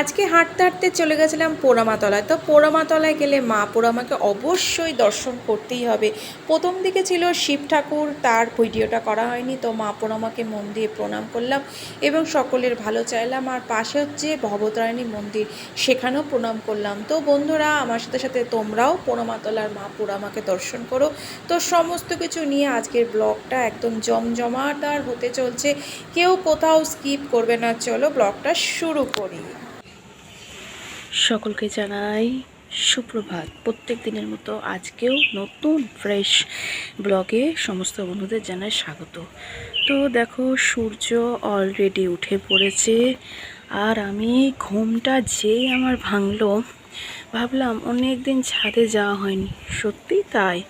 আজকে হাঁটতে হাঁটতে চলে গেছিলাম পোড়ামাতলায়। তো পোড়ামাতলায় গেলে মা পোড়ামাকে অবশ্যই দর্শন করতেই হবে। প্রথম দিকে ছিল শিব ঠাকুর, তার ভিডিওটা করা হয়নি, তো মা পোড়ামাকে মন দিয়ে প্রণাম করলাম এবং সকলের ভালো চাইলাম। আর পাশে হচ্ছে ভবতারিণী মন্দির, সেখানেও প্রণাম করলাম। তো বন্ধুরা, আমার সাথে সাথে তোমরাও পোড়ামাতলার মা পোড়ামাকে দর্শন করো। তো সমস্ত কিছু নিয়ে আজকের ব্লগটা একদম জমজমাটার হতে চলছে। কেউ কোথাও স্কিপ করবে না। চলো ব্লগটা শুরু করি। সকলকে জানাই সুপ্রভাত। প্রত্যেক দিনের মতো আজকেও নতুন, ফ্রেশ ব্লগে সমস্ত বন্ধুদের জানাই স্বাগত। তো দেখো, সূর্য অলরেডি উঠে পড়েছে আর আমি ঘুমটা যেই আমার ভাঙলো, ভাবলাম অনেক দিন ছাদে যাওয়া হয়নি। সত্যি তাই?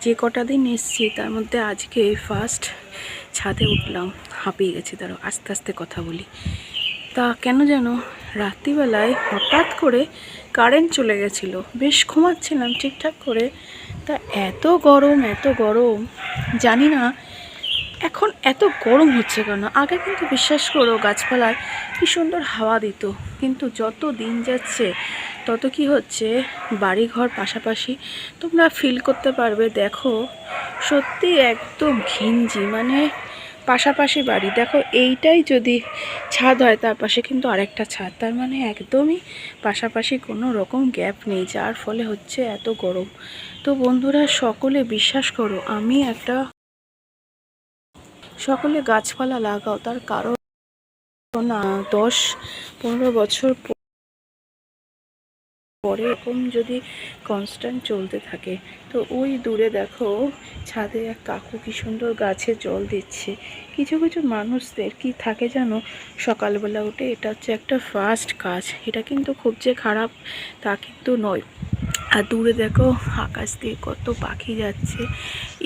যে কটা দিন এসছি, তার মধ্যে আজকে ফার্স্ট ছাদে উঠলাম। হাঁপিয়ে গেছি তারও আস্তে আস্তে কথা বলি। তা কেন যেন রাত্রিবেলায় হঠাৎ করে কারেন্ট চলে গেছিল। বেশ ঘুমাচ্ছিলাম ঠিকঠাক করে। তা এত গরম এত গরম, জানি না এখন এত গরম হচ্ছে কেন? আগে কিন্তু বিশ্বাস করো গাছপালায় কি সুন্দর হাওয়া দিত, কিন্তু যত দিন যাচ্ছে, তত কি হচ্ছে? বাড়িঘর পাশাপাশি তোমরা ফিল করতে পারবে। দেখো, সত্যি একদম ঘিঞ্জি মানে পাশাপাশি বাড়ি। দেখো, এইটাই যদি ছাদ হয়, তার পাশে কিন্তু আরেকটা ছাদ। তার মানে একদমই পাশাপাশি কোনো রকম গ্যাপ নেই, যার ফলে হচ্ছে এত গরম। তো বন্ধুরা, সকলে বিশ্বাস করো, আমি একটা সকলে গাছপালা লাগাও, তার কারণ না দশ পনেরো বছর পরে এরকম যদি কনস্ট্যান্ট চলতে থাকে, তো ওই দূরে দেখো ছাদে এক কাকু কি সুন্দর গাছে জল দিচ্ছে। কিছু কিছু মানুষদের কি থাকে জানো? সকালবেলা উঠে এটা হচ্ছে একটা ফার্স্ট কাজ। এটা কিন্তু খুব যে খারাপ তা কিন্তু নয়। আর দূরে দেখো আকাশ দিয়ে কত পাখি যাচ্ছে।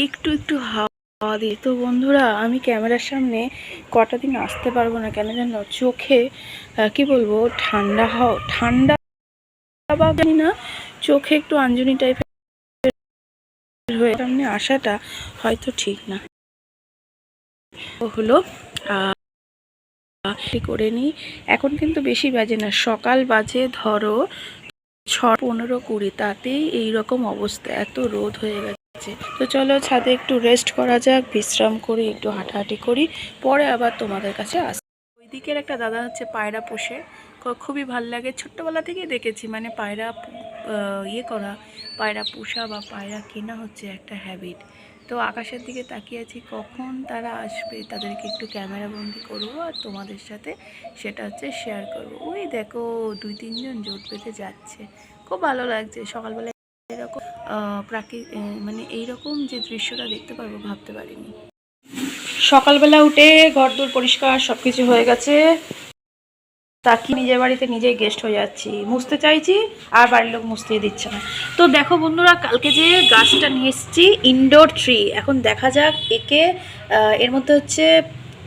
একটু একটু হাওয়া দিয়ে। তো বন্ধুরা, আমি ক্যামেরার সামনে কটা দিন আসতে পারব না কেন জানো? চোখে কি বলব? ঠান্ডা হাওয়া, ঠান্ডা বা জানি না, চোখে একটু আঞ্জনি টাইপের হয়ে সামনে আসাটা হয়তো ঠিক না। হলো করে নিই। এখন কিন্তু বেশি বাজে না। সকাল বাজে, ধরো ছ পনেরো কুড়ি, তাতেই এইরকম অবস্থা। এত রোদ হয়ে গেছে। তো চলো ছাদে একটু রেস্ট করা যাক, বিশ্রাম করি, একটু হাঁটাহাঁটি করি। পরে আবার তোমাদের কাছে আস ওইদিকের একটা দাদা হচ্ছে পায়রা পোষে। খুবই ভালো লাগে। ছোট্টবেলা থেকেই দেখেছি মানে পায়রা ইয়ে করা, পায়রা পোষা বা পায়রা কেনা হচ্ছে একটা হ্যাবিট তো আকাশের দিকে তাকিয়ে আছি, কখন তারা আসবে তাদেরকে একটু ক্যামেরা বন্দি করব আর তোমাদের সাথে সেটা হচ্ছে শেয়ার করব। ওই দেখো, দুই, তিনজন জোট বেঁধে যাচ্ছে। খুব ভালো লাগছে সকালবেলা এরকম প্রাকৃ মানে এইরকম যে দৃশ্যটা দেখতে পারব, ভাবতে পারিনি। সকালবেলা উঠে ঘরদোর পরিষ্কার সব কিছু হয়ে গেছে। তাকি নিজের বাড়িতে নিজেই গেস্ট হয়ে যাচ্ছি। মুছতে চাইছি, আর বাড়ির লোক মুছতে দিচ্ছে না। তো দেখো বন্ধুরা, কালকে যে গাছটা নিয়ে এসেছি ইনডোর ট্রি এখন দেখা যাক একে এর মধ্যে হচ্ছে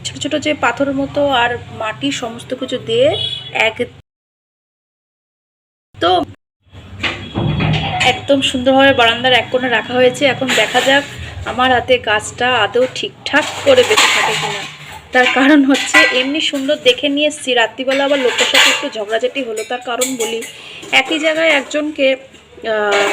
ছোট ছোট যে পাথরের মতো আর মাটি সমস্ত কিছু দিয়ে এক তো একদম সুন্দরভাবে বারান্দার এক কোণে রাখা হয়েছে। এখন দেখা যাক আমার হাতে গাছটা আদৌ ঠিকঠাক করে বেঁচে থাকে কিনা। তার কারণ হচ্ছে এমনি সুন্দর দেখে নিয়ে এসেছি। রাত্রিবেলা আবার লোকের সাথে একটু ঝগড়াঝাটি হলো, তার কারণ বলি, একই জায়গায় একজনকে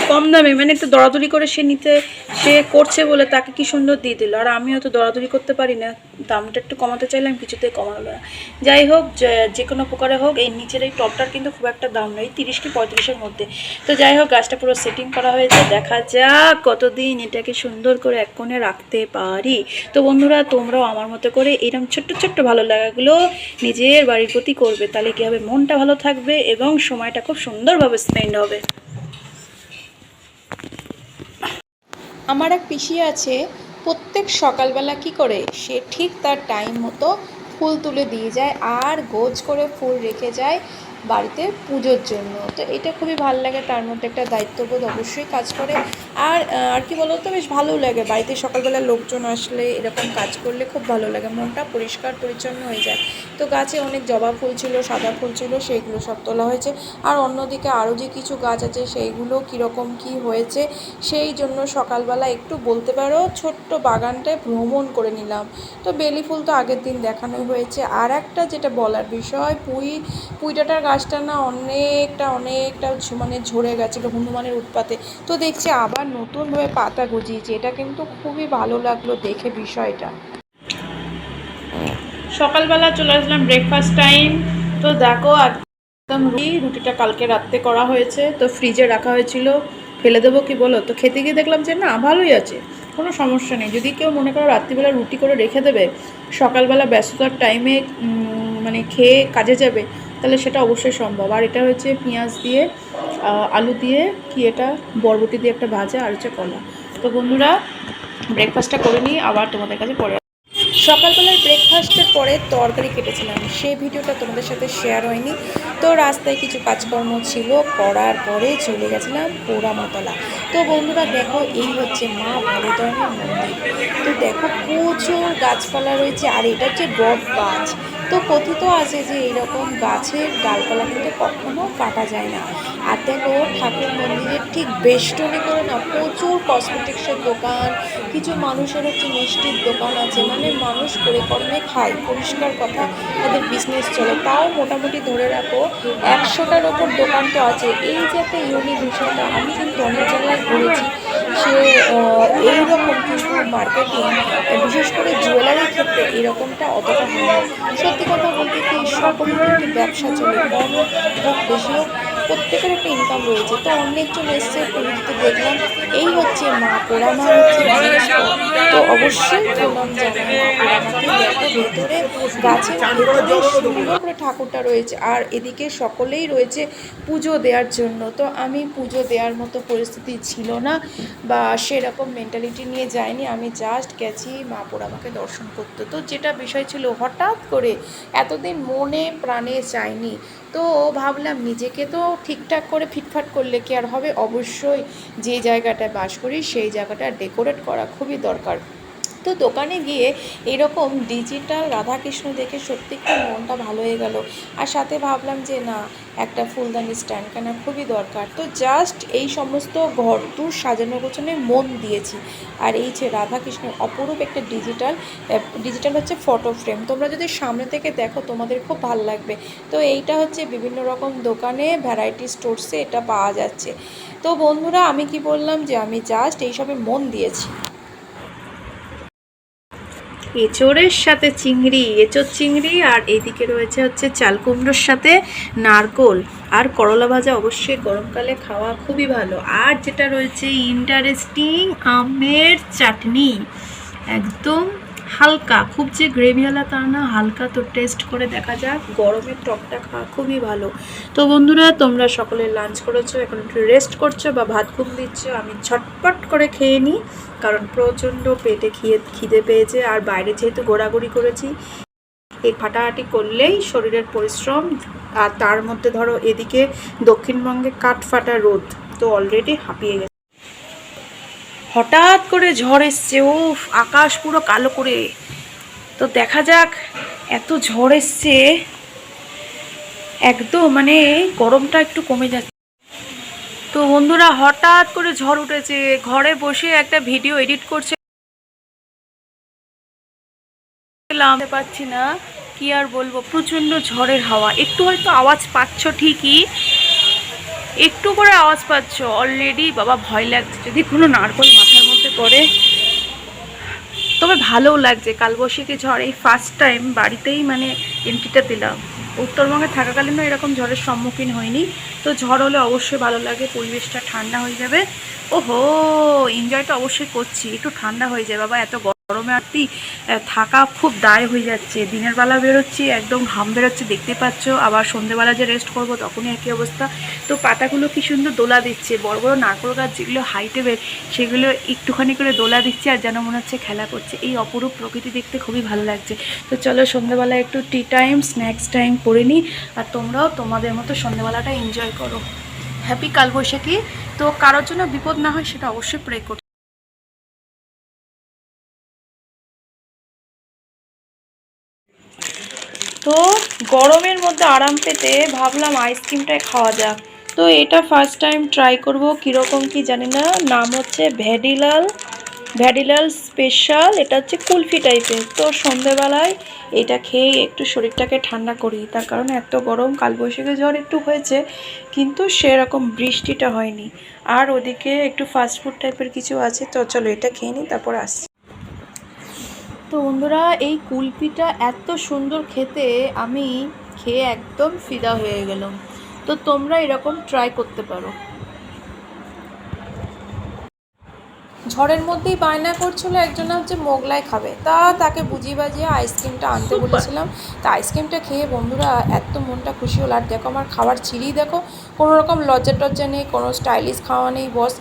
কম দামে মানে একটু দরাদরি করে সে নিতে, সে করছে বলে তাকে কি সুন্দর দিয়ে দিল? আর আমিও তো দরাদরি করতে পারি না, দামটা একটু কমাতে চাইলাম কিছুতেই কমালো না। যাই হোক, যে- যে কোনো প্রকারে হোক, এই নিচের এই টপটার কিন্তু খুব একটা দাম নেই, তিরিশ কি পঁয়ত্রিশের মধ্যে। তো যাই হোক, গাছটা পুরো সেটিং করা হয়েছে, দেখা যাক কতদিন এটাকে সুন্দর করে এক কোণে রাখতে পারি। তো বন্ধুরা, তোমরাও আমার মতো করে এরকম ছোট্ট ছোট্ট ভালো লাগাগুলো নিজের বাড়ির প্রতি করবে, তাহলে কী হবে? মনটা ভালো থাকবে এবং সময়টা খুব সুন্দরভাবে স্পেন্ড হবে। আমার এক পিসি আছে, প্রত্যেক সকালবেলা কি করে, সে ঠিক তার টাইম মতো ফুল তুলে দিয়ে যায় আর গোজ করে ফুল রেখে যায় বাড়িতে পুজোর জন্য। তো এটা খুবই ভালো লাগে, তার মধ্যে একটা দায়িত্ববোধ অবশ্যই কাজ করে। আর আর কি বলতো, বেশ ভালোও লাগে। বাড়িতে সকালবেলা লোকজন আসলে এরকম কাজ করলে খুব ভালো লাগে। মনটা পরিষ্কার, পরিচ্ছন্ন হয়ে যায়। তো গাছে অনেক জবা ফুল ছিল, সাদা ফুল ছিল সেইগুলো সব তোলা হয়েছে। আর অন্যদিকে আরও যে কিছু গাছ আছে, সেইগুলো কীরকম কি হয়েছে, সেই জন্য সকালবেলা একটু বলতে পারো, ছোট্ট বাগানটায় ভ্রমণ করে নিলাম। তো বেলি ফুল তো আগের দিন দেখানো হয়েছে। আর একটা যেটা বলার বিষয়, পুঁই পুঁইটাটার গাছ গাছটা না অনেকটা অনেকটা মানে ঝরে গেছিল হনুমানের উৎপাতে। তো দেখছি আবার নতুনভাবে পাতা গজিয়েছে। এটা কিন্তু খুবই ভালো লাগল দেখে বিষয়টা। সকালবেলা চলে আসলাম ব্রেকফাস্ট টাইম তো দেখো, একদম রুটি, রুটিটা কালকে রাত্রে করা হয়েছে। তো ফ্রিজে রাখা হয়েছিল। ফেলে দেবো কি বলো? তো খেতে গিয়ে দেখলাম যে, না, ভালোই আছে। কোনো সমস্যা নেই। যদি কেউ মনে করো রাত্রিবেলা রুটি করে রেখে দেবে, সকালবেলা ব্যস্ততার টাইমে মানে খেয়ে কাজে যাবে তাহলে সেটা অবশ্যই সম্ভব। আর এটা হচ্ছে পেঁয়াজ দিয়ে আলু দিয়ে কি এটা? বরবটি দিয়ে একটা ভাজা আর হচ্ছে কলা। তো বন্ধুরা ব্রেকফাস্টটা করে নিই, আবার তোমাদের কাছে পরে সকালবেলার ব্রেকফাস্টের পরে তরকারি কেটেছিলাম। সেই ভিডিওটা তোমাদের সাথে শেয়ার হয়নি। তো রাস্তায় কিছু কাজকর্ম ছিল, করার পরে চলে গেছিলাম পোড়ামাতলা। তো বন্ধুরা, দেখো, এই হচ্ছে মা ভরতরণের মন্দির। তো দেখো, প্রচুর গাছপালা রয়েছে, আর এটা হচ্ছে বট গাছ তো কথিত আছে যে এরকম গাছের ডালপালা কিন্তু কখনো কাটা যায় না। আর দেখো, ঠাকুর মন্দিরের ঠিক বেষ্টনে করে না, প্রচুর কসমেটিক্সের দোকান, কিছু মানুষের হচ্ছে মিষ্টির দোকান আছে মানে মানুষ করে কর্মে খায়। পরিষ্কার কথা, তাদের বিজনেস চলে। তাও মোটামুটি ধরে রাখো, একশোটার ওপর দোকান তো আছে। এই যে একটা ইউনিক বিষয়টা আমি কিন্তু অনেক জায়গায় ঘুরেছি। আহ, এইরকম কিছু মার্কেটিং বিশেষ করে জুয়েলারির ক্ষেত্রে এরকমটা অতটা হয় না। সত্যি কথা বলতে কি কিন্তু ব্যবসা চলে। কম হোক বেশি হোক প্রত্যেকের একটা ইনকাম রয়েছে। তো অনেকজন এসছে পুরীতে দেখলাম। এই হচ্ছে মা পোড়া মা হচ্ছে তো অবশ্যই প্রণাম ভেতরে গাছের ভেতরে সুন্দর করে ঠাকুরটা রয়েছে। আর এদিকে সকলেই রয়েছে পুজো দেওয়ার জন্য। তো আমি পুজো দেওয়ার মতো পরিস্থিতি ছিল না বা সেরকম মেন্টালিটি নিয়ে যাইনি। আমি জাস্ট গেছি মা পোড়ামাকে দর্শন করতে। তো যেটা বিষয় ছিল, হঠাৎ করে এতদিন মনে প্রাণে চাইনি তো ভাবলাম, নিজেকে তো ঠিকঠাক করে ফিটফাট করলে কি আর হবে? অবশ্যই যে জায়গাটায় বাস করি, সেই জায়গাটা ডেকোরেট করা খুবই দরকার। তো দোকানে গিয়ে এরকম ডিজিটাল রাধাকৃষ্ণ দেখে সত্যি খুব মনটা ভালো হয়ে গেল। আর সাথে ভাবলাম যে না, একটা ফুলদানি স্ট্যান্ড কেনা খুবই দরকার। তো জাস্ট এই সমস্ত ঘর টু সাজানো গোছানো মন দিয়েছি। আর এই যে রাধাকৃষ্ণের অপরূপ একটা ডিজিটাল ডিজিটাল হচ্ছে ফটো ফ্রেম তোমরা যদি সামনে থেকে দেখো, তোমাদের খুব ভালো লাগবে। তো এইটা হচ্ছে বিভিন্ন রকম দোকানে ভ্যারাইটি স্টোরসে এটা পাওয়া যাচ্ছে। তো বন্ধুরা, আমি কি বললাম যে আমি জাস্ট এইসবে মন দিয়েছি। এঁচোড়ের সাথে চিংড়ি, এঁচোড় চিংড়ি আর এইদিকে রয়েছে হচ্ছে চাল কুমড়োর সাথে নারকোল। আর করলা ভাজা অবশ্যই গরমকালে খাওয়া খুবই ভালো। আর যেটা রয়েছে, ইন্টারেস্টিং আমের চাটনি। একদম হালকা, খুব যে গ্রেভিওয়ালা তা না, হালকা তো টেস্ট করে দেখা যাক। গরমের টকটা খাওয়া খুবই ভালো। তো বন্ধুরা, তোমরা সকলে লাঞ্চ করেছ, এখন একটু রেস্ট করছ বা ভাত ঘুম দিচ্ছ, আমি ছটপট করে খেয়ে নিই, কারণ প্রচণ্ড পেটে খিয়ে, খিদে পেয়েছে। আর বাইরে যেহেতু ঘোরাঘুরি করেছি, এই হাঁটাহাঁটি করলেই শরীরের পরিশ্রম, আর তার মধ্যে ধরো এদিকে দক্ষিণবঙ্গে কাঠফাটা রোদ, তো অলরেডি হাঁপিয়ে গেছে। হঠাৎ করে ঝড় এসছে ও আকাশ পুরো কালো করে। তো দেখা যাক, এত ঝড় এসছে, একদম মানে গরমটা একটু কমে যাচ্ছে। তো বন্ধুরা, হঠাৎ করে ঝড় উঠেছে, ঘরে বসে একটা ভিডিও এডিট করছে। পারছি না, কি আর বলব, প্রচণ্ড ঝড়ের হাওয়া। একটু হয়তো আওয়াজ পাচ্ছ ঠিকই একটু করে আওয়াজ পাচ্ছ। অলরেডি বাবা ভয় লাগছে। যদি কোনো নারকল মাথার মধ্যে পড়ে, তবে ভালোও লাগছে। কালবৈশাখী ঝড়, এই ফার্স্ট টাইম বাড়িতেই মানে এন্ট্রিটা দিলাম। উত্তরবঙ্গে থাকাকালীনও এরকম ঝড়ের সম্মুখীন হয়নি তো ঝড় হলে অবশ্যই ভালো লাগে, পরিবেশটা ঠান্ডা হয়ে যাবে। ওহো এনজয়টা অবশ্যই করছি। একটু ঠান্ডা হয়ে যায়। বাবা, এত গরমে আরতি থাকা খুব দায় হয়ে যাচ্ছে। দিনের বেলা বেরোচ্ছি, একদম ঘাম বেরোচ্ছে, দেখতে পাচ্ছ। আবার সন্ধেবেলা যে রেস্ট করব, তখনই একই অবস্থা। তো পাতাগুলো কি সুন্দর দোলা দিচ্ছে, বড় বড় নারকল গাছ যেগুলো হাইটে বের সেগুলো একটুখানি করে দোলা দিচ্ছে আর যেন মনে হচ্ছে খেলা করছে। এই অপরূপ প্রকৃতি দেখতে খুবই ভালো লাগছে। তো চলো সন্ধেবেলা একটু টি টাইম স্ন্যাক্স টাইম করে নিই। আর তোমরাও তোমাদের মতো সন্ধেবেলাটা এনজয় করো। হ্যাপি কালবৈশাখী। তো কারোর জন্য বিপদ না হয়, সেটা অবশ্যই প্রে করো। তো গরমের মধ্যে আরাম পেতে ভাবলাম আইসক্রিমটাই খাওয়া যাক। তো এটা ফার্স্ট টাইম ট্রাই করব, কীরকম কি জানি না, নাম হচ্ছে ভ্যাডিলাল ভ্যাডিলাল স্পেশাল এটা হচ্ছে কুলফি টাইপের তো সন্ধেবেলায় এটা খেয়ে একটু শরীরটাকে ঠান্ডা করি, তার কারণ এত গরম, কালবৈশাখী ঝড় একটু হয়েছে, কিন্তু সেরকম বৃষ্টিটা হয়নি। আর ওদিকে একটু ফাস্টফুড টাইপের কিছু আছে, তো চলো এটা খেয়ে নিই, তারপর আসছি। তো বন্ধুরা এই কুলপিটা এত সুন্দর খেতে আমি খেয়ে একদম ফিদা হয়ে গেলাম। তো তোমরা এরকম ট্রাই করতে পারো। ঝড়ের মধ্যেই বায়না করছিল একজন হচ্ছে মোগলাই খাবে। তা তাকে বুঝিয়ে বাজিয়ে আইসক্রিমটা আনতে বলেছিলাম। তা আইসক্রিমটা খেয়ে বন্ধুরা এত মনটা খুশি হলো। আর দেখো আমার খাবার ছিঁড়েই দেখো কোনো রকম লজ্জা টজ্জা নেই কোনো স্টাইলিশ খাওয়া নেই বস।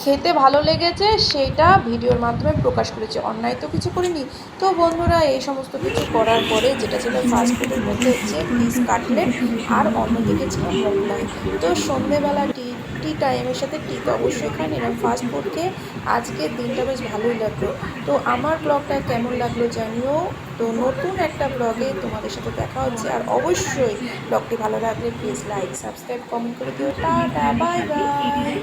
খেতে ভালো লেগেছে, সেটা ভিডিওর মাধ্যমে প্রকাশ করেছে। অন্যায় তো কিছু করিনি। তো বন্ধুরা, এই সমস্ত কিছু করার পরে যেটা ছিল ফাস্ট ফুডের মধ্যে হচ্ছে পিস কাটলেট আর অন্যদিকে ছিল মোগলাই। তো সন্ধেবেলা টি টি টাইমের সাথে টি তো অবশ্যই খাই নিলাম ফাস্ট ফুড খেয়ে আজকের দিনটা বেশ ভালোই লাগল। তো আমার ব্লগটা কেমন লাগল জানিও। তো নতুন একটা ব্লগে তোমাদের সাথে দেখা হচ্ছে। আর অবশ্যই ব্লগটি ভালো লাগলে প্লিজ লাইক সাবস্ক্রাইব কমেন্ট করে দিও। Tata bye bye